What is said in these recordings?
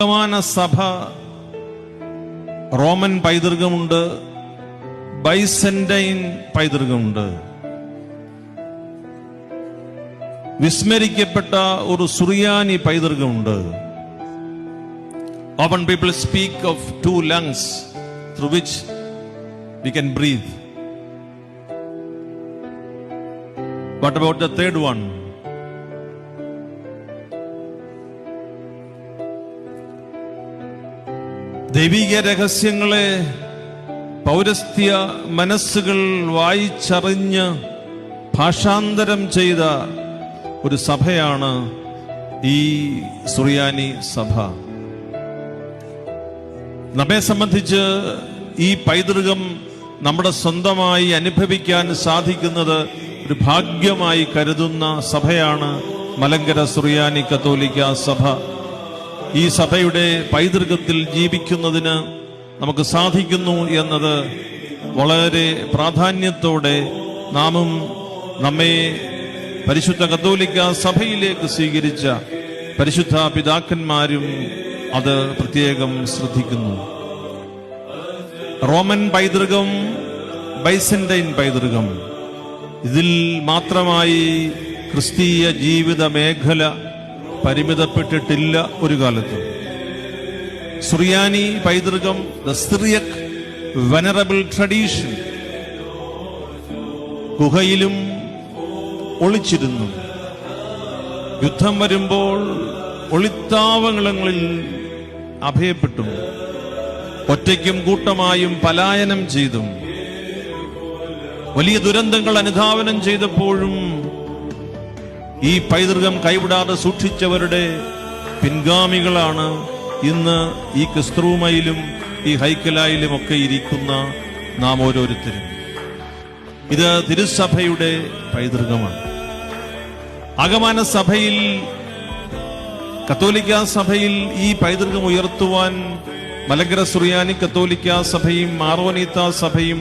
വർത്തമാന സഭ റോമൻ പൈതൃകമുണ്ട് ബൈസെന്റൈൻ പൈതൃകമുണ്ട്. വിസ്മരിക്കപ്പെട്ട ഒരു സുറിയാനി പൈതൃകമുണ്ട്. Often people speak of two lungs through which we can breathe what about the third one ദൈവിക രഹസ്യങ്ങളെ പൗരസ്ത്യ മനസ്സുകൾ വായിച്ചറിഞ്ഞ് ഭാഷാന്തരം ചെയ്ത ഒരു സഭയാണ് ഈ സുറിയാനി സഭ. നമ്മെ സംബന്ധിച്ച് ഈ പൈതൃകം നമ്മുടെ സ്വന്തമായി അനുഭവിക്കാൻ സാധിക്കുന്നത് ഒരു ഭാഗ്യമായി കരുതുന്ന സഭയാണ് മലങ്കര സുറിയാനി കത്തോലിക്ക സഭ. ഈ സഭയുടെ പൈതൃകത്തിൽ ജീവിക്കുന്നതിന് നമുക്ക് സാധിക്കുന്നു എന്നത് വളരെ പ്രാധാന്യത്തോടെ നാമും നമ്മെ പരിശുദ്ധ കത്തോലിക്ക സഭയിലേക്ക് സ്വീകരിച്ച പരിശുദ്ധ പിതാക്കന്മാരും അത് പ്രത്യേകം ശ്രദ്ധിക്കുന്നു. റോമൻ പൈതൃകം ബൈസന്റൈൻ പൈതൃകം. ഇതിൽ മാത്രമായി ക്രിസ്തീയ ജീവിത മേഖല പരിമിതപ്പെട്ടിട്ടില്ല ഒരു കാലത്ത്. സുറിയാനി പൈതൃകം ദ സിറിയക് വെനറബിൾ ട്രഡീഷൻ ഗുഹയിലും ഒളിച്ചിരുന്നു. യുദ്ധം വരുമ്പോൾ ഒളിത്താവങ്ങളിൽ അഭയപ്പെട്ടു. ഒറ്റയ്ക്കും കൂട്ടമായും പലായനം ചെയ്തും. വലിയ ദുരന്തങ്ങൾ അനുധാവനം ചെയ്തപ്പോഴും ഈ പൈതൃകം കൈവിടാതെ സൂക്ഷിച്ചവരുടെ പിൻഗാമികളാണ് ഇന്ന് ഈ ക്രിസ്തുമയിലും ഈ ഹൈക്കലായിലും ഒക്കെ ഇരിക്കുന്ന നാം ഓരോരുത്തരും. ഇത് തിരുസഭയുടെ പൈതൃകമാണ്. അകമാന സഭയിൽ കത്തോലിക്ക സഭയിൽ ഈ പൈതൃകം ഉയർത്തുവാൻ മലങ്കര സുറിയാനി കത്തോലിക്ക സഭയും മാറോനീത്ത സഭയും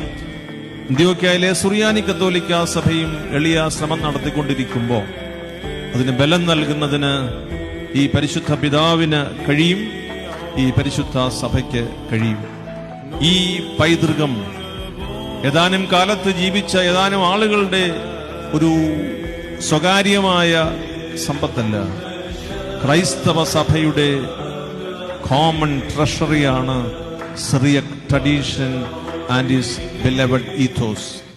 ഇന്ത്യോക്കയിലെ സുറിയാനി കത്തോലിക്ക സഭയും എളിയ ശ്രമം നടത്തിക്കൊണ്ടിരിക്കുമ്പോൾ അതിന് ബലം നൽകുന്നതിന് ഈ പരിശുദ്ധ പിതാവിന് കഴിയും ഈ പരിശുദ്ധ സഭയ്ക്ക് കഴിയും. ഈ പൈതൃകം ഏതാനും കാലത്ത് ജീവിച്ച ഏതാനും ആളുകളുടെ ഒരു സ്വകാര്യമായ സമ്പത്തല്ല. ക്രൈസ്തവ സഭയുടെ common ട്രഷറിയാണ് Syriac tradition and is beloved ethos